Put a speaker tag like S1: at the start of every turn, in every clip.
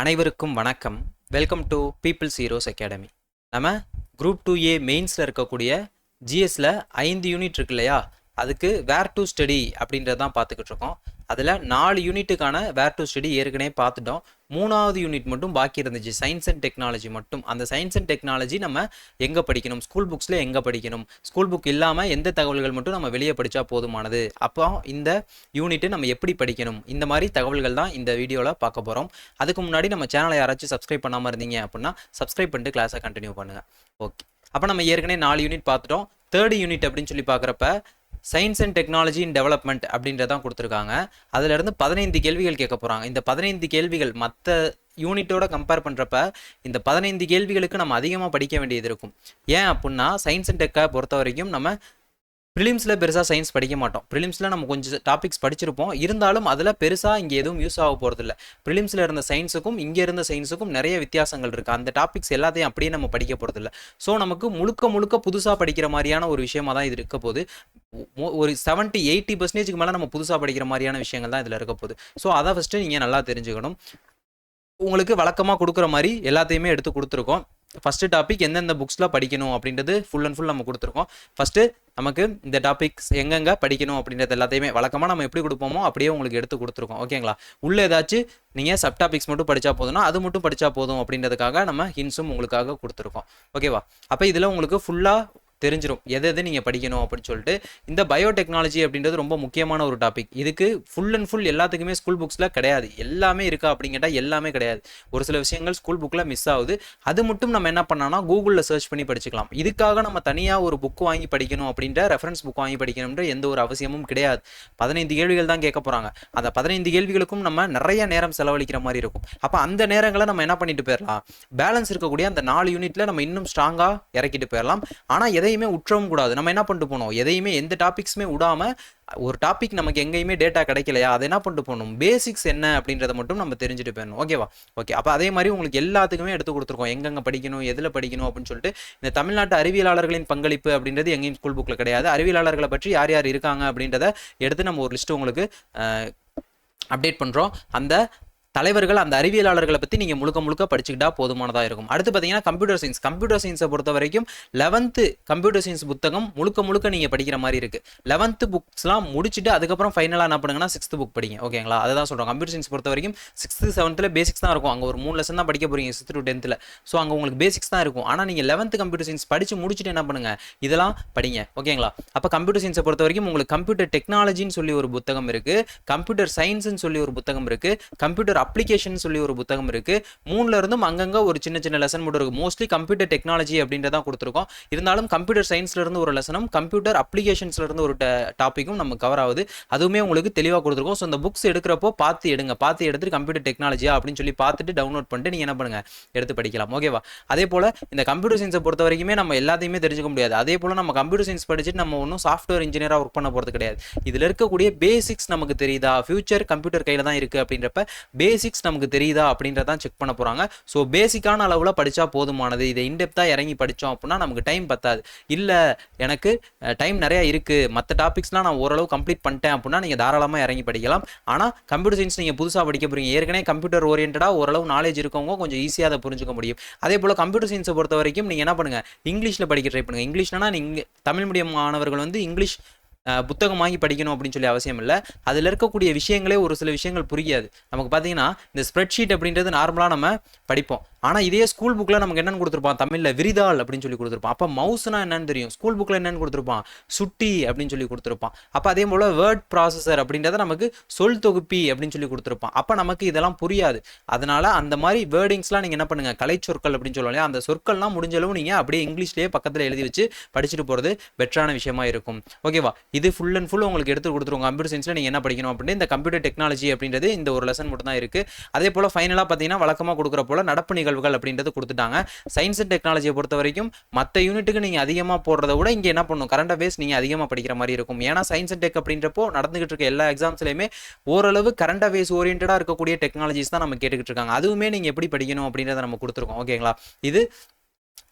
S1: அனைவருக்கும் வணக்கம். Welcome to people's heroes academy நம்ம குரூப் டூ ஏ மெயின்ஸில் இருக்கக்கூடிய ஜிஎஸ்ல ஐந்து யூனிட் இருக்கு இல்லையா? அதுக்கு வேர் டு ஸ்டடி அப்படின்றதான் பார்த்துக்கிட்டு இருக்கோம். அதில் நாலு யூனிட்டுக்கான வேர் டு ஸ்டடி ஏற்கனவே பார்த்துட்டோம். மூணாவது யூனிட் மட்டும் பாக்கி இருந்துச்சு. சயின்ஸ் அண்ட் டெக்னாலஜி மட்டும். அந்த சயின்ஸ் அண்ட் டெக்னாலஜி நம்ம எங்கே படிக்கணும்? ஸ்கூல் புக்ஸில் எங்கே படிக்கணும்? ஸ்கூல் புக் இல்லாமல் எந்த தகவல்கள் மட்டும் நம்ம வெளியே படித்தா போதுமானது? அப்போ இந்த யூனிட்டு நம்ம எப்படி படிக்கணும்? இந்த மாதிரி தகவல்கள் தான் இந்த வீடியோவில் பார்க்க போகிறோம் அதுக்கு முன்னாடி நம்ம சேனலை யாராச்சும் சப்ஸ்கிரைப் பண்ணாமல் இருந்தீங்க அப்படின்னா சப்ஸ்கிரைப் பண்ணிட்டு கிளாஸை கண்டினியூ பண்ணுங்கள் ஓகே அப்போ நம்ம ஏற்கனவே நாலு யூனிட் பார்த்துட்டோம். தேர்ட் யூனிட் அப்படின்னு சொல்லி பார்க்குறப்ப science and technology in development அப்படின்றதான் கொடுத்துருக்காங்க. அதுலேருந்து பதினைந்து கேள்விகள் கேட்க போகிறாங்க இந்த பதினைந்து கேள்விகள் மற்ற யூனிட்டோட கம்பேர் பண்ணுறப்ப இந்த பதினைந்து கேள்விகளுக்கு நம்ம அதிகமாக படிக்க வேண்டியது இருக்கும். ஏன் அப்படின்னா சயின்ஸ் அண்ட் டெக்கை பொறுத்த வரைக்கும் நம்ம ப்ரிலிம்ஸில் பெருசாக சயின்ஸ் படிக்க மாட்டோம். ப்ரிலிம்ஸில் நம்ம கொஞ்சம் டாபிக்ஸ் படிச்சிருப்போம். இருந்தாலும் அதில் பெருசாக இங்கே எதுவும் யூஸ் ஆக போகிறதில்ல ப்ரிலிம்ஸில் இருந்த சயின்ஸுக்கும் இங்கே இருந்த சயின்ஸுக்கும் நிறைய வித்தியாசங்கள் இருக்குது அந்த டாபிக்ஸ் எல்லாத்தையும் அப்படியே நம்ம படிக்க போகிறதில்ல ஸோ நமக்கு முழுக்க முழுக்க புதுசாக படிக்கிற மாதிரியான ஒரு விஷயமா தான் இது இருக்க போகுது. ஒரு செவன்ட்டி எயிட்டி பர்சன்டேஜுக்கு மேலே நம்ம புதுசாக படிக்கிற மாதிரியான விஷயங்கள் தான் இதில் இருக்க போகுது. ஸோ அதை ஃபஸ்ட்டு நீங்கள் நல்லா தெரிஞ்சுக்கணும். உங்களுக்கு வழக்கமாக கொடுக்குற மாதிரி எல்லாத்தையுமே எடுத்து கொடுத்துருக்கோம். ஃபஸ்ட்டு டாபிக் எந்தெந்த புக்ஸ்லாம் படிக்கணும் அப்படின்றது ஃபுல் அண்ட் ஃபுல் நம்ம கொடுத்துருக்கோம். ஃபஸ்ட்டு நமக்கு இந்த டாபிக்ஸ் எங்கெங்கே படிக்கணும் அப்படின்றது எல்லாத்தையுமே வழக்கமாக நம்ம எப்படி கொடுப்போமோ அப்படியே உங்களுக்கு எடுத்து கொடுத்துருக்கோம். ஓகேங்களா உள்ளே ஏதாச்சும் நீங்கள் சப் டாபிக்ஸ் மட்டும் படித்தா போதும்னா அது மட்டும் படித்தா போதும் அப்படின்றதுக்காக நம்ம ஹின்ஸும் உங்களுக்காக கொடுத்துருக்கோம். ஓகேவா அப்போ இதில் உங்களுக்கு ஃபுல்லாக தெரிஞ்சிடும் எது எது நீங்கள் படிக்கணும் அப்படின்னு சொல்லிட்டு இந்த பயோடெக்னாலஜி அப்படின்றது ரொம்ப முக்கியமான ஒரு டாபிக் இதுக்கு ஃபுல் அண்ட் ஃபுல் எல்லாத்துக்குமே ஸ்கூல் புக்ஸில் கிடையாது. எல்லாமே இருக்கா அப்படின்னு கேட்டால் எல்லாமே கிடையாது. ஒரு சில விஷயங்கள் ஸ்கூல் புக்கில் மிஸ் ஆகுது. அது மட்டும் நம்ம என்ன பண்ணோம்னா கூகுளில் சர்ச் பண்ணி படிச்சுக்கலாம். இதுக்காக நம்ம தனியாக ஒரு புக் வாங்கி படிக்கணும் அப்படின்ற ரெஃபரன்ஸ் புக் வாங்கி படிக்கணும்ன்ற எந்த ஒரு அவசியமும் கிடையாது. பதினைந்து கேள்விகள் தான் கேட்க போகிறாங்க அந்த பதினைந்து கேள்விகளுக்கும் நம்ம நிறைய நேரம் செலவழிக்கிற மாதிரி இருக்கும். அப்போ அந்த நேரங்களை நம்ம என்ன பண்ணிட்டு போயிடலாம் பேலன்ஸ் இருக்கக்கூடிய அந்த நாலு யூனிட்டில் நம்ம இன்னும் ஸ்ட்ராங்காக இறக்கிட்டு போயிடலாம் ஆனால் எதை எதையுமே உற்றவும் கூடாது. நம்ம என்ன பண்ணிட்டு போனோம்? எதையுமே எந்த டாபிக்ஸுமே விடாமல் ஒரு டாபிக் நமக்கு எங்கேயுமே டேட்டா கிடைக்கலையா? அதை என்ன பண்ணிட்டு போகணும் பேசிக்ஸ் என்ன அப்படின்றத மட்டும் நம்ம தெரிஞ்சுட்டு போயிடணும். ஓகேவா ஓகே அப்போ அதே மாதிரி உங்களுக்கு எல்லாத்துக்குமே எடுத்து கொடுத்துருக்கோம். எங்கெங்கே படிக்கணும்? எதில் படிக்கணும்? அப்படின்னு சொல்லிட்டு இந்த தமிழ்நாட்டு அறிவியலாளர்களின் பங்களிப்பு அப்படின்றது எங்கேயும் ஸ்கூல் புக்கில் கிடையாது. அறிவியலாளர்களை பற்றி யார் யார் இருக்காங்க அப்படின்றத எடுத்து நம்ம ஒரு லிஸ்ட்டு உங்களுக்கு அப்டேட் பண்ணுறோம் அந்த தலைவர்கள் அந்த அறிவியலாளர்களை பற்றி நீங்கள் முழுக்க முழுக்க படிச்சுக்கிட்டா போதுமானதாக இருக்கும். அடுத்து பார்த்தீங்கன்னா கம்ப்யூட்டர் சயின்ஸ் கம்ப்யூட்டர் சயின்ஸை பொறுத்த வரைக்கும் லெவன்த்து கம்ப்யூட்டர் சயின்ஸ் புத்தகம் முழுக்க முழுக்க நீங்கள் படிக்கிற மாதிரி இருக்குது லெவன்த்து புக்ஸ்லாம் முடிச்சுட்டு அதுக்கப்புறம் ஃபைனலாக என்ன பண்ணுங்கன்னா சிக்ஸ்த்து புக் படிங்க. ஓகேங்களா அதை தான் சொல்கிறோம் கம்ப்யூட்டர் சயின்ஸ் பொறுத்த வரைக்கும் சிக்ஸ்த்து செவன்த்தில் பேசிக்ஸ் தான் இருக்கும். அங்கே ஒரு மூணு லெசன் தான் படிக்க போகிறீங்க சிக்ஸ்த் டு டென்த்தில் ஸோ அங்கே உங்களுக்கு பேசிக்ஸ் தான் இருக்கும். ஆனால் நீங்கள் லெவன்த்து கம்ப்யூட்டர் சயின்ஸ் படித்து முடிச்சுட்டு என்ன பண்ணுங்க? இதெல்லாம் படிங்க. ஓகேங்களா அப்போ கம்ப்யூட்டர் சயின்ஸை பொறுத்த வரைக்கும் உங்களுக்கு கம்ப்யூட்டர் டெக்னாலஜின்னு சொல்லி ஒரு புத்தகம் இருக்குது கம்ப்யூட்டர் சயின்ஸ்னு சொல்லி ஒரு புத்தகம் இருக்குது கம்ப்யூட்டர் அப்ளிகேஷன் சொல்லி ஒரு புத்தகம் இருக்குது மூணுல இருந்தும் அங்கங்கே ஒரு சின்ன சின்ன லெசன் மட்டும் இருக்குது மோஸ்ட்லி கம்ப்யூட்டர் டெக்னாலஜி அப்படின்றதான் கொடுத்துருக்கோம். இருந்தாலும் கம்ப்யூட்டர் சயின்ஸ்ல இருந்து ஒரு லெசனும் கம்ப்யூட்டர் அப்ளிகேஷன்ஸ்ல இருந்து ஒரு டாப்பிக்கும் நம்ம கவர் ஆகுது. அதுவுமே உங்களுக்கு தெளிவாக கொடுத்துருக்கோம். ஸோ இந்த புக்ஸ் எடுக்கிறப்போ பார்த்து எடுங்க. பார்த்து எடுத்துட்டு கம்ப்யூட்டர் டெக்னாலஜியா அப்படின்னு சொல்லி பார்த்துட்டு டவுன்லோட் பண்ணிட்டு நீங்கள் என்ன பண்ணுங்க? எடுத்து படிக்கலாம். ஓகேவா அதே போல் இந்த கம்ப்யூட்டர் சயின்ஸை பொறுத்த வரைக்குமே நம்ம எல்லாத்தையுமே தெரிஞ்சுக்க முடியாது. அதே போல் நம்ம கம்ப்யூட்டர் சயின்ஸ் படிச்சுட்டு நம்ம ஒன்றும் சாஃப்ட்வேர் இன்ஜினியராக ஒர்க் பண்ண போகிறது கிடையாது. இதில் இருக்கக்கூடிய பேசிக்ஸ் நமக்கு தெரியுதா? ஃபியூச்சர் கம்ப்யூட்டர் கையில் தான் இருக்குது அப்படின்றப்ப பேசிக்ஸ் நமக்கு தெரியுதா அப்படின்றதான் செக் பண்ண போகிறாங்க ஸோ பேசிக்கான அளவில் படித்தா போதுமானது. இதை இன்டெப்த்தாக இறங்கி படித்தோம் அப்படின்னா நமக்கு டைம் பத்தாது. இல்லை எனக்கு டைம் நிறையா இருக்குது மற்ற டாபிக்ஸ்லாம் நான் ஓரளவு கம்ப்ளீட் பண்ணிட்டேன் அப்படின்னா நீங்கள் தாராளமாக இறங்கி படிக்கலாம். ஆனால் கம்ப்யூட்டர் சயின்ஸ் நீங்கள் புதுசாக படிக்க போகிறீங்க ஏற்கனவே கம்ப்யூட்டர் ஓரியன்டாக ஓரளவு நாலேஜ் இருக்கவங்க கொஞ்சம் ஈஸியாக அதை புரிஞ்சுக்க முடியும். அதே போல் கம்ப்யூட்டர் சயின்ஸை பொறுத்த வரைக்கும் நீங்கள் என்ன பண்ணுங்கள் இங்கிலீஷில் படிக்க ட்ரை பண்ணுங்கள் இங்கிலீஷ்னா நீங்கள் தமிழ் மீடியம் மாணவர்கள் வந்து இங்கிலீஷ் புத்தகம் வாங்கி படிக்கணும் அப்படின்னு சொல்லி அவசியம் இல்லை. அதில் இருக்கக்கூடிய விஷயங்களே ஒரு சில விஷயங்கள் புரியாது. நமக்கு பார்த்தீங்கன்னா இந்த ஸ்ப்ரெட்ஷீட் அப்படின்றது நார்மலாக நம்ம படிப்போம். ஆனால் இதே ஸ்கூல் புக்கில் நமக்கு என்னென்னு கொடுத்துருப்பான்? தமிழில் விரிதாள் அப்படின்னு சொல்லி கொடுத்துருப்பான். அப்போ மவுஸ்னா என்னன்னு தெரியும்? ஸ்கூல் புக்கில் என்னென்னு கொடுத்துருப்பான்? சுட்டி அப்படின்னு சொல்லி கொடுத்துருப்பான். அப்போ அதே போல் வேர்ட் ப்ராசஸர் அப்படின்றத நமக்கு சொல் தொகுப்பி அப்படின்னு சொல்லி கொடுத்துருப்பான். அப்போ நமக்கு இதெல்லாம் புரியாது. அதனால் அந்த மாதிரி வேர்டிங்ஸ்லாம் நீங்கள் என்ன பண்ணுங்க? கலை சொற்கள் அப்படின்னு சொல்லுவோம் இல்லையா? அந்த சொற்கள்லாம் முடிஞ்சளவு நீங்கள் அப்படியே இங்கிலீஷ்லேயே பக்கத்தில் எழுதி வச்சு படிச்சுட்டு போகிறது பெட்டரான விஷயமா இருக்கும். ஓகேவா இது ஃபுல் அண்ட் ஃபுல் உங்களுக்கு எடுத்து கொடுத்துருவோம் கம்ப்யூட்டர் சயின்ஸில் நீங்கள் என்ன படிக்கணும் அப்படின்னு இந்த கம்ப்யூட்டர் டெக்னாலஜி அப்படின்றது இந்த ஒரு லெசன் மட்டும் தான் இருக்குது அதே போல் ஃபைனலாக பார்த்தீங்கன்னா வழக்கமாக கொடுக்குற போல் நடப்பு நிகழ்வுகள் அப்படின்றது கொடுத்துட்டாங்க. சயின்ஸ் அண்ட் டெக்னாலஜியை பொறுத்த வரைக்கும் மற்ற யூனிட்டுக்கு நீங்கள் அதிகமாக போடுறத விட இங்கே என்ன பண்ணணும்? கரண்ட் அஃபேர்ஸ் நீங்கள் அதிகமாக படிக்கிற மாதிரி இருக்கும். ஏன்னா சயின்ஸ் அண்ட் டெக் அப்படின்றப்போ நடந்துகிட்டு இருக்க எல்லா எக்ஸாம்ஸ்லையுமே ஓரளவு கரண்ட் அஃபேர்ஸ் ஓரியன்டாக இருக்கக்கூடிய டெக்னாலஜிஸ் தான் நம்ம கேட்டுக்கிட்டு இருக்காங்க. அதுவுமே நீங்கள் எப்படி படிக்கணும் அப்படின்றத நம்ம கொடுத்துருக்கோம். ஓகேங்களா இது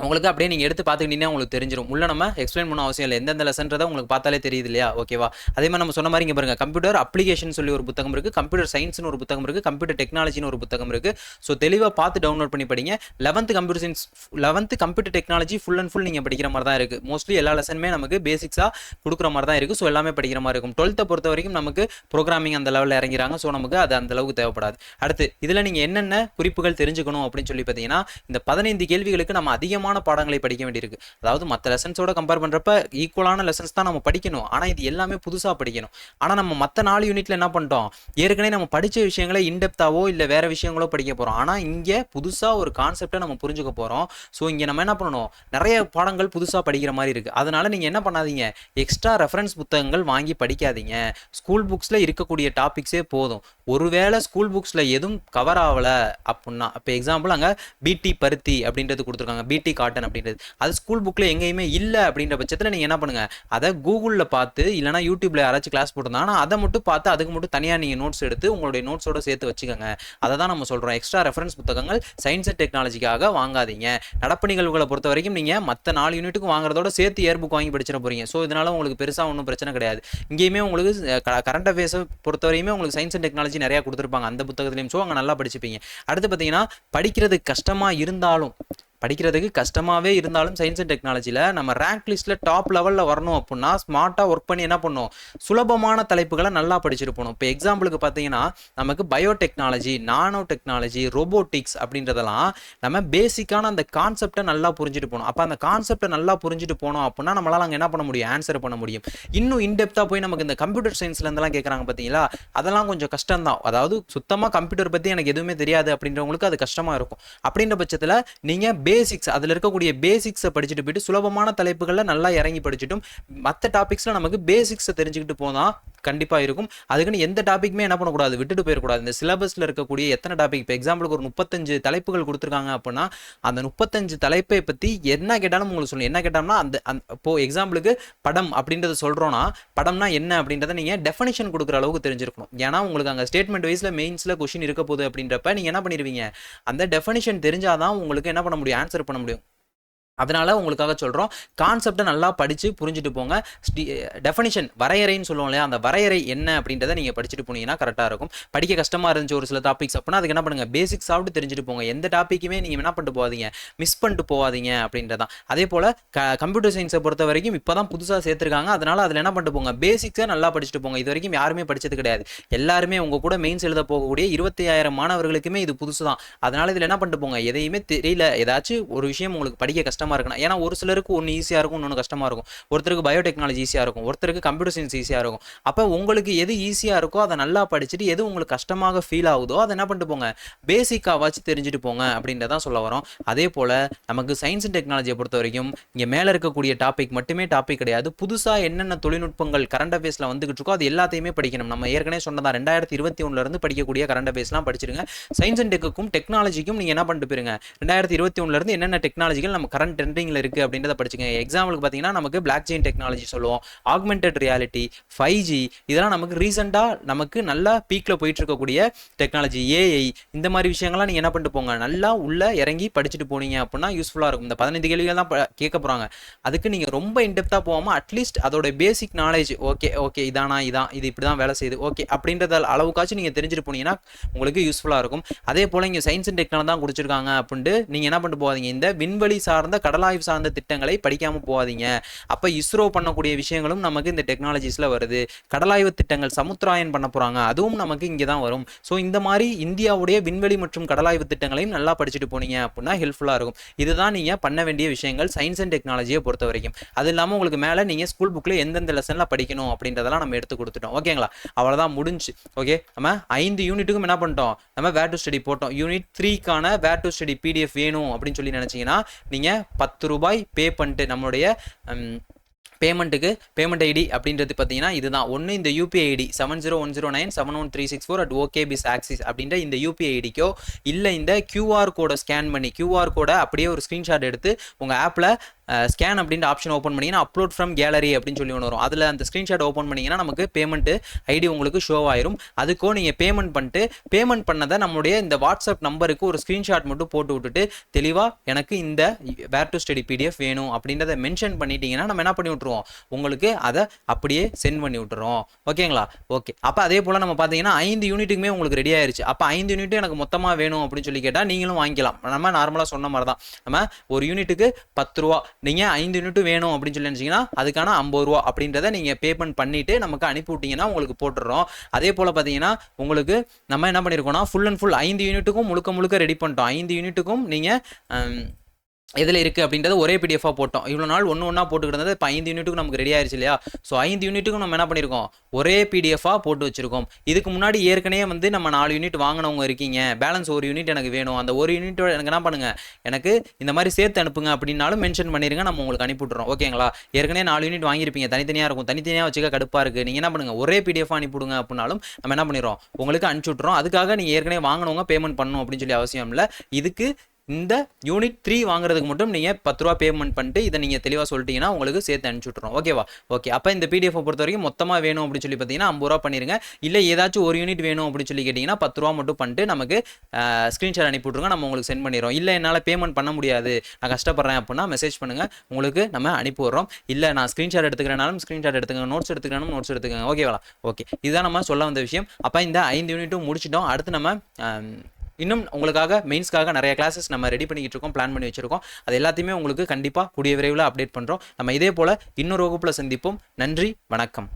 S1: உங்களுக்கு அப்படியே நீங்கள் எடுத்து பார்த்துக்கிட்டீங்கன்னா உங்களுக்கு தெரிஞ்சிடும் உள்ள நம்ம எக்ஸ்பிளைன் பண்ண அவசியம் இல்லை. எந்தெந்த லெசன்றதை உங்களுக்கு பார்த்தாலே தெரியுது இல்லையா? ஓகேவா அதே மாதிரி நம்ம சொன்ன மாதிரி இங்கே பாருங்க. கம்ப்யூட்டர் அப்ளிகேஷன் சொல்லி ஒரு புத்தகம் இருக்குது கம்ப்யூட்டர் சயின்ஸ்னு ஒரு புத்தகம் இருக்குது கம்ப்யூட்டர் டெக்னாலஜின்னு ஒரு புத்தகம் இருக்குது ஸோ தெளிவாக பார்த்து டவுன்லோட் பண்ணி படிங்க. Eleventh computer science eleventh computer technology full and full நீங்கள் படிக்கிற மாதிரி தான் இருக்குது மோஸ்ட்லி எல்லா லெசனுமே நமக்கு பேசிக்ஸாக கொடுக்குற மாதிரி தான் இருக்குது ஸோ எல்லாமே படிக்கிற மாதிரி இருக்கும். டுவெல்த்தை பொறுத்த வரைக்கும் நமக்கு ப்ரோக்ராமிங் அந்த லெவலில் இறங்கிறாங்க. ஸோ நமக்கு அது அந்த அளவுக்கு தேவைப்படாது. அடுத்து இதில் நீங்கள் என்னென்ன குறிப்புகள் தெரிஞ்சுக்கணும் அப்படின்னு சொல்லி பார்த்தீங்கன்னா இந்த பதினைந்து கேள்விகளுக்கு நம்ம அதிகமான பாடங்களை படிக்க வேண்டியிருக்கு. அதாவது மற்ற லெசன்ஸோட கம்பேர் பண்ணுறப்ப ஈக்குவலான லெசன்ஸ் தான் நம்ம படிக்கணும். ஆனால் இது எல்லாமே புதுசாக படிக்கணும். ஆனால் நம்ம மற்ற நாலு யூனிட்ல என்ன பண்ணிட்டோம்? ஏற்கனவே நம்ம படித்த விஷயங்களை இன்டெப்த்தாவோ இல்லை வேற விஷயங்களோ படிக்க போகிறோம் ஆனால் இங்கே புதுசாக ஒரு கான்செப்டை நம்ம புரிஞ்சுக்க போகிறோம் ஸோ இங்கே நம்ம என்ன பண்ணணும்? நிறைய பாடங்கள் புதுசாக படிக்கிற மாதிரி இருக்குது அதனால் நீங்கள் என்ன பண்ணாதீங்க? எக்ஸ்ட்ரா ரெஃபரன்ஸ் புத்தகங்கள் வாங்கி படிக்காதீங்க. ஸ்கூல் புக்ஸில் இருக்கக்கூடிய டாபிக்ஸே போதும். ஒருவேளை ஸ்கூல் புக்ஸில் எதுவும் கவர் ஆகலை அப்படின்னா இப்போ எக்ஸாம்பிள் அங்கே பிடி பருத்தி அப்படின்றது கொடுத்துருக்காங்க. பிடி காட்டன் அப்படின்றது. அது ஸ்கூல் புக்கில் எங்கேயுமே இல்லை அப்படின்ற பட்சத்தில் நீங்கள் என்ன பண்ணுங்கள் அதை கூகுளில் பார்த்து இல்லைனா யூடியூப்பில் யாராச்சும் கிளாஸ் போட்டிருந்தாங்கன்னா அதை மட்டும் பார்த்து அதுக்கு மட்டும் தனியாக நீங்கள் நோட்ஸ் எடுத்து உங்களுடைய நோட்ஸோட சேர்த்து வச்சுக்கோங்க. அதை தான் நம்ம சொல்கிறோம் எக்ஸ்ட்ரா ரெஃபரன்ஸ் புத்தகங்கள் சயின்ஸ் அண்ட் டெக்னாலஜிக்காக வாங்காதீங்க. நடப்பு நிகழ்வுகளை பொறுத்த வரைக்கும் நீங்கள் மற்ற நாலு யூனிட்டுக்கு வாங்குறதோட சேர்த்து ஏர் புக் வாங்கி படிச்சிட போகிறீங்க ஸோ இதனால உங்களுக்கு பெருசாக ஒன்றும் பிரச்சனை கிடையாது. இங்கேயுமே உங்களுக்கு கரண்ட் அஃபேர்ஸை பொறுத்தவரையுமே உங்களுக்கு சயின்ஸ் அண்ட் டெக்னாலஜி நிறையா கொடுத்துருப்பாங்க. அந்த புத்தகத்துலையும். ஸோ அங்கே நல்லா படிச்சுப்பீங்க. அடுத்து பார்த்தீங்கன்னா படிக்கிறது கஷ்டமாக இருந்தாலும் படிக்கிறதுக்கு கஷ்டமாகவே இருந்தாலும் சயின்ஸ் அண்ட் டெக்னாலஜியில் நம்ம ரேங்க் லிஸ்ட்டில் டாப் லெவலில் வரணும் அப்படின்னா ஸ்மார்ட்டாக ஒர்க் பண்ணி என்ன பண்ணணும் சுலபமான தலைப்புகளை நல்லா படிச்சுட்டு போகணும். இப்போ எக்ஸாம்பிளுக்கு பார்த்தீங்கன்னா நமக்கு பயோடெக்னாலஜி நானோ டெக்னாலஜி ரோபோட்டிக்ஸ் அப்படின்றதெல்லாம் நம்ம பேசிக்கான அந்த கான்செப்டை நல்லா புரிஞ்சுட்டு போகணும். அப்போ அந்த கான்செப்டை நல்லா புரிஞ்சுட்டு போனோம் அப்படின்னா நம்மளால் அங்கே என்ன பண்ண முடியும்? ஆன்சர் பண்ண முடியும். இன்னும் இன்டெப்த்தாக போய் நமக்கு இந்த கம்ப்யூட்டர் சயின்ஸ்லேருந்துலாம் கேட்குறாங்க பார்த்தீங்களா அதெல்லாம் கொஞ்சம் கஷ்டம் தான் அதாவது சுத்தமாக கம்ப்யூட்டர் பற்றி எனக்கு எதுவுமே தெரியாது அப்படின்றவங்களுக்கு அது கஷ்டமாக இருக்கும். அப்படின்ற பட்சத்தில் நீங்கள் பேசிக்ஸ் அதில் இருக்கக்கூடிய பேசிக்ஸை படிச்சுட்டு போயிட்டு சுலபமான தலைப்புகளில் நல்லா இறங்கி படிச்சுட்டும் மற்ற டாபிக்ஸில் நமக்கு பேசிக்ஸை தெரிஞ்சுக்கிட்டு போனால் கண்டிப்பாக இருக்கும். அதுக்குன்னு எந்த டாப்பிக்குமே என்ன பண்ணக்கூடாது? விட்டுட்டு போயிடக்கூடாது. இந்த சிலபஸில் இருக்கக்கூடிய எத்தனை டாபிக் இப்போ எக்ஸாம்பிளுக்கு ஒரு முப்பத்தஞ்சு தலைப்புகள் கொடுத்துருக்காங்க அப்படின்னா அந்த முப்பத்தஞ்சு தலைப்பை பற்றி என்ன கேட்டாலும் உங்களுக்கு சொல்லணும். என்ன கேட்டோம்னா அந்த அந்த இப்போ எக்ஸாம்பிளுக்கு படம் அப்படின்றத சொல்கிறோன்னா படம்னா என்ன அப்படின்றத நீங்கள் டெஃபனிஷன் கொடுக்குற அளவுக்கு தெரிஞ்சிருக்கணும். ஏன்னா உங்களுக்கு அங்கே ஸ்டேட்மெண்ட் வைஸில் மெயின்ஸில் கொஷின் இருக்க போகுது அப்படின்றப்ப நீங்கள் என்ன பண்ணிடுவீங்க அந்த டெஃபனிஷன் தெரிஞ்சாதான் உங்களுக்கு என்ன பண்ண முடியும்? ஆன்சர் பண்ண முடியும். அதனால் உங்களுக்காக சொல்கிறோம் கான்செப்டை நல்லா படித்து புரிஞ்சுட்டு போங்க. டெஃபனிஷன் வரையறைன்னு சொல்லுவோம் இல்லையா? அந்த வரையறை என்ன அப்படின்றத நீங்கள் படிச்சுட்டு போனீங்கன்னா கரெக்டாக இருக்கும். படிக்க கஷ்டமாக இருந்துச்சு ஒரு சில டாபிக்ஸ் அப்படின்னா அதுக்கு என்ன பண்ணுங்கள் பேசிக்ஸ் ஆகிட்டு தெரிஞ்சுட்டு போங்க. எந்த டாப்பிக்குமே நீங்கள் என்ன பண்ணிட்டு போகாதீங்க. மிஸ் பண்ணிட்டு போகாதீங்க அப்படின்றதான். அதே போல் க கம்ப்யூட்டர் சயின்ஸை பொறுத்த வரைக்கும் இப்போ தான் புதுசாக சேர்த்துருக்காங்க. அதனால் அதில் என்ன பண்ணிட்டு போங்க? பேசிக்ஸை நல்லா படிச்சுட்டு போங்க. இது வரைக்கும் யாருமே படித்தது கிடையாது. எல்லாருமே உங்கள் கூட மெயின்ஸ் எழுத போகக்கூடிய இருபத்தி ஆயிரம் மாணவர்களுக்குமே இது புதுசு தான் அதனால் இதில் என்ன பண்ணிட்டு போங்க? எதையுமே தெரியல. ஏதாச்சும் ஒரு விஷயம் உங்களுக்கு படிக்க கஷ்டம் கஷ்டமாக இருக்கணும் ஏன்னா ஒரு சிலருக்கு ஒன்று ஈஸியாக இருக்கும் இன்னொன்று கஷ்டமாக இருக்கும். ஒருத்தருக்கு பயோடெக்னாலஜி ஈஸியாக இருக்கும் ஒருத்தருக்கு கம்ப்யூட்டர் சயின்ஸ் ஈஸியாக இருக்கும். அப்போ உங்களுக்கு எது ஈஸியாக இருக்கோ அதை நல்லா படிச்சுட்டு எது உங்களுக்கு கஷ்டமாக ஃபீல் ஆகுதோ அதை என்ன பண்ணிட்டு போங்க? பேசிக்காவாச்சு தெரிஞ்சுட்டு போங்க அப்படின்றதான் சொல்ல வரோம். அதே போல் நமக்கு சயின்ஸ் அண்ட் டெக்னாலஜியை பொறுத்த வரைக்கும் இங்கே மேலே இருக்கக்கூடிய டாபிக் மட்டுமே டாபிக் கிடையாது. புதுசாக என்னென்ன தொழில்நுட்பங்கள் கரண்ட் அஃபேர்ஸில் வந்துகிட்டு இருக்கோ அது எல்லாத்தையுமே படிக்கணும். நம்ம ஏற்கனவே சொன்னதான் ரெண்டாயிரத்தி இருபத்தி ஒன்றுலேருந்து படிக்கக்கூடிய கரண்ட் அஃபேர்ஸ்லாம் படிச்சிருங்க. சயின்ஸ் அண்ட் டெக்குக்கும் டெக்னாலஜிக்கும் நீங்கள் என்ன பண்ணிட்டு போயிருங்க? ரெண்டாயிரத்தி இருபத்தி ஒன்றுலேருந்து என்னென்ன டெக்னாலஜிகள் நம்ம கரண்ட் ட்ரெண்டிங்கில் இருக்குது அப்படின்றத படிச்சுங்க எக்ஸாம்பிளுக்கு பார்த்தீங்கன்னா நமக்கு பிளாக் செயின் டெக்னாலஜி சொல்லுவோம். ஆக்மெண்டட் ரியாலிட்டி ஃபைவ் ஜி இதெல்லாம் நமக்கு ரீசெண்டாக நமக்கு நல்லா பீக்கில் போயிட்டு இருக்கக்கூடிய டெக்னாலஜி ஏஐ இந்த மாதிரி விஷயங்கள்லாம் நீங்கள் என்ன பண்ணிட்டு போங்க நல்லா உள்ளே இறங்கி படிச்சுட்டு போனீங்க அப்படின்னா யூஸ்ஃபுல்லாக இருக்கும். இந்த பதினைந்து கேள்விகள் தான் ப- கேட்க போகிறாங்க அதுக்கு நீங்கள் ரொம்ப இன்டெப்த்தாக போகாமல் அட்லீஸ்ட் அதோட பேசிக் நாலேஜ் ஓகே ஓகே இதானா இதான் இது இப்படி தான் வேலை செய்யுது ஓகே அப்படின்றத அளவுக்காச்சும் நீங்கள் தெரிஞ்சுட்டு போனீங்கன்னா உங்களுக்கு யூஸ்ஃபுல்லாக இருக்கும். அதே போல் இங்கே சயின்ஸ் அண்ட் டெக்னாலஜி தான் கொடுத்துருக்காங்க அப்படின்ட்டு நீங்கள் என்ன பண்ணிட்டு போகாதீங்க. இந்த விண்வெளி சார்ந்த கடலாய்வு சார்ந்த திட்டங்களை படிக்காமல் போகாதீங்க. அப்போ இஸ்ரோ பண்ணக்கூடிய விஷயங்களும் நமக்கு இந்த டெக்னாலஜிஸில் வருது. கடலாய்வு திட்டங்கள் சமுத்திராயன் பண்ண போகிறாங்க அதுவும் நமக்கு இங்கே தான் வரும். ஸோ இந்த மாதிரி இந்தியாவுடைய விண்வெளி மற்றும் கடலாய்வு திட்டங்களையும் நல்லா படிச்சுட்டு போனீங்க அப்படின்னா ஹெல்ப்ஃபுல்லாக இருக்கும். இதுதான் நீங்கள் பண்ண வேண்டிய விஷயங்கள் சயின்ஸ் அண்ட் டெக்னாலஜியை பொறுத்த வரைக்கும். அது இல்லாமல் உங்களுக்கு மேலே நீங்கள் ஸ்கூல் புக்கில் எந்தெந்த லெசனில் படிக்கணும் அப்படின்றதெல்லாம் நம்ம எடுத்து கொடுத்துட்டோம். ஓகேங்களா அவ்வளோதான் முடிஞ்சு. ஓகே நம்ம ஐந்து யூனிட்டுக்கும் என்ன பண்ணிட்டோம்? நம்ம வேர் டு ஸ்டடி போட்டோம். யூனிட் த்ரீக்கான வேர் டு ஸ்டடி பிடிஎஃப் வேணும் அப்படின்னு சொல்லி நினச்சிங்கன்னா நீங்கள் பத்து ரூபாய் பே பண்ணிட்டு நம்மளுடைய பேமெண்ட்டுக்கு பேமெண்ட் ஐடி அப்படின்றது பார்த்தீங்கன்னா இதுதான். ஒன்று இந்த UPI ID seven zero one zero nine seven one three six four at okay biz Axis அப்படின்ற இந்த யூபிஐ ஐடிக்கோ இல்லை இந்த கியூஆர் கோடை ஸ்கேன் பண்ணி கியூஆர் கோடை அப்படியே ஒரு ஸ்க்ரீன்ஷாட் எடுத்து உங்கள் ஆப்பில் ஸ்கேன் அப்படின்ற ஆப்ஷன் ஓப்பன் பண்ணிங்கன்னா அப்லோட் ஃப்ரம் கேலரி அப்படின்னு சொல்லி ஒன்று வரும். அதில் அந்த ஸ்க்ரீன்ஷாட் ஓப்பன் பண்ணிங்கன்னா நமக்கு பேமெண்ட்டு ஐடி உங்களுக்கு ஷோ ஆயிரும். அதுக்கோ நீங்கள் பேமெண்ட் பண்ணிட்டு பேமெண்ட் பண்ணதை நம்மளுடைய இந்த வாட்ஸ்அப் நம்பருக்கு ஒரு ஸ்க்ரீன்ஷாட் மட்டும் போட்டு விட்டுட்டு தெளிவாக எனக்கு இந்த வேர் டு ஸ்டடி பிடிஎஃப் வேணும் அப்படின்றத மென்ஷன் பண்ணிட்டீங்கன்னா நம்ம என்ன பண்ணி விட்ருவோம் உங்களுக்கு அதை அப்படியே சென்ட் பண்ணி விட்டுறோம். ஓகேங்களா ஓகே அப்போ அதே போல் நம்ம பார்த்தீங்கன்னா ஐந்து யூனிட்டுக்குமே உங்களுக்கு ரெடி ஆயிருச்சு. அப்போ ஐந்து யூனிட்டும் எனக்கு மொத்தமாக வேணும் அப்படின்னு சொல்லி கேட்டால் நீங்களும் வாங்கிக்கலாம். நம்ம நார்மலாக சொன்ன மாதிரி தான் நம்ம ஒரு யூனிட்டுக்கு பத்து ரூபா நீங்கள் ஐந்து யூனிட் வேணும் அப்படின்னு சொல்லி நினச்சிங்கன்னா அதுக்கான ஐம்பது ரூபா அப்படின்றத நீங்கள் பேமெண்ட் பண்ணிவிட்டு நமக்கு அனுப்பி விட்டிங்கன்னா உங்களுக்கு போட்டுடுறோம். அதே போல் பார்த்தீங்கன்னா உங்களுக்கு நம்ம என்ன பண்ணியிருக்கோம்னா ஃபுல் அண்ட் ஃபுல் ஐந்து யூனிட்டுக்கும் முழுக்க முழுக்க ரெடி பண்ணிட்டோம். ஐந்து யூனிட்டுக்கும் நீங்கள் எதில் இருக்குது அப்படின்றத ஒரே பிடிஎஃபாக போட்டோம். இவ்வளோ நாள் ஒன்று ஒன்றா போட்டுக்கிட்டு இப்போ ஐந்து யூனிட்டுக்கு நமக்கு ரெடி ஆயிடுச்சு இல்லையா? ஸோ ஐந்து யூனிட்டுக்கும் நம்ம என்ன பண்ணியிருக்கோம் ஒரே பிடிஎஃபாக போட்டு வச்சுருக்கோம். இதுக்கு முன்னாடி ஏற்கனவே வந்து நம்ம நாலு யூனிட் வாங்கினவங்க இருக்கீங்க. பேலன்ஸ் ஒரு யூனிட் எனக்கு வேணும். அந்த ஒரு யூனிட்டோட எனக்கு என்ன பண்ணுங்கள் எனக்கு இந்த மாதிரி சேர்த்து அனுப்புங்க அப்படின்னாலும் மென்ஷன் பண்ணிருங்க. நம்ம உங்களுக்கு அனுப்பிவிட்றோம் ஓகேங்களா ஏற்கனவே நாலு யூனிட் வாங்கியிருப்பீங்க. தனித்தனியாக இருக்கும். தனித்தனியாக வச்சுக்க கடுப்பாக இருக்குது நீங்கள் என்ன பண்ணுங்கள் ஒரே பிடிஎஃப் அனுப்பிவிடுங்க அப்படின்னாலும் நம்ம என்ன பண்ணிடுறோம்? உங்களுக்கு அனுப்பிச்சி விட்றோம் அதுக்காக நீங்கள் ஏற்கனவே வாங்கினவங்க பேமெண்ட் பண்ணணும் அப்படின்னு சொல்லி அவசியம் இல்லை. இதுக்கு இந்த யூனிட் த்ரீ வாங்குறதுக்கு மட்டும் நீங்கள் பத்து ரூபா பேமெண்ட் பண்ணிட்டு இதை நீங்கள் தெளிவாக சொல்லிட்டீங்கன்னா உங்களுக்கு சேர்த்து அனுப்பிச்சி விட்ருவோம் ஓகேவா ஓகே அப்போ இந்த பிடிஎஃப் பொறுத்த வரைக்கும் மொத்தமாக வேணும் அப்படின்னு சொல்லி பார்த்தீங்கன்னா ஐம்பது ரூபா பண்ணிருங்க. இல்லை ஏதாச்சும் ஒரு யூனிட் வேணும் அப்படின்னு சொல்லி கேட்டிங்கன்னா பத்து ரூபா மட்டும் பண்ணிட்டு நமக்கு ஸ்க்ரீன்ஷாட் அனுப்பிவிட்ருங்க நம்ம உங்களுக்கு சென்ட் பண்ணிடுறோம். இல்லை என்னால் பேமெண்ட் பண்ண முடியாது. நான் கஷ்டப்படுறேன் அப்படின்னா மெசேஜ் பண்ணுங்கள் உங்களுக்கு நம்ம அனுப்பி விட்றோம். இல்லை நான் ஸ்க்ரீன்ஷாட் எடுத்துக்கிறனாலும் ஸ்க்ரீன்ஷாட் எடுத்துக்கங்க. நோட்ஸ் எடுத்துக்கிறனாலும் நோட்ஸ் எடுத்துக்கங்க. ஓகேவா ஓகே இதுதான் நம்ம சொல்ல வந்த விஷயம். அப்போ இந்த ஐந்து யூனிட்டும் முடிச்சிட்டோம். அடுத்து நம்ம இன்னும் உங்களுக்காக மெயின்ஸ்க்காக நிறைய கிளாஸஸ் நம்ம ரெடி பண்ணிக்கிட்டு இருக்கோம் பிளான் பண்ணி வச்சிருக்கோம். அது எல்லாத்தையுமே உங்களுக்கு கண்டிப்பாக கூடிய விரைவில் அப்டேட் பண்ணுறோம் நம்ம இதே போல் இன்னொரு வகுப்பில் சந்திப்போம். நன்றி வணக்கம்.